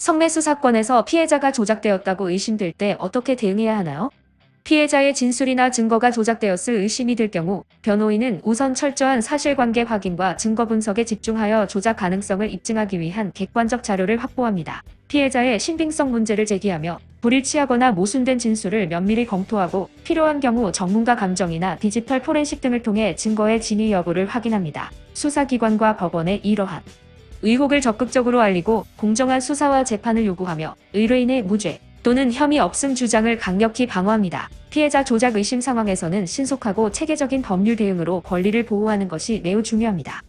성매수 사건에서 피해자가 조작되었다고 의심될 때 어떻게 대응해야 하나요? 피해자의 진술이나 증거가 조작되었을 의심이 들 경우 변호인은 우선 철저한 사실관계 확인과 증거 분석에 집중하여 조작 가능성을 입증하기 위한 객관적 자료를 확보합니다. 피해자의 신빙성 문제를 제기하며 불일치하거나 모순된 진술을 면밀히 검토하고 필요한 경우 전문가 감정이나 디지털 포렌식 등을 통해 증거의 진위 여부를 확인합니다. 수사기관과 법원의 이러한 의혹을 적극적으로 알리고 공정한 수사와 재판을 요구하며 의뢰인의 무죄 또는 혐의 없음 주장을 강력히 방어합니다. 피해자 조작 의심 상황에서는 신속하고 체계적인 법률 대응으로 권리를 보호하는 것이 매우 중요합니다.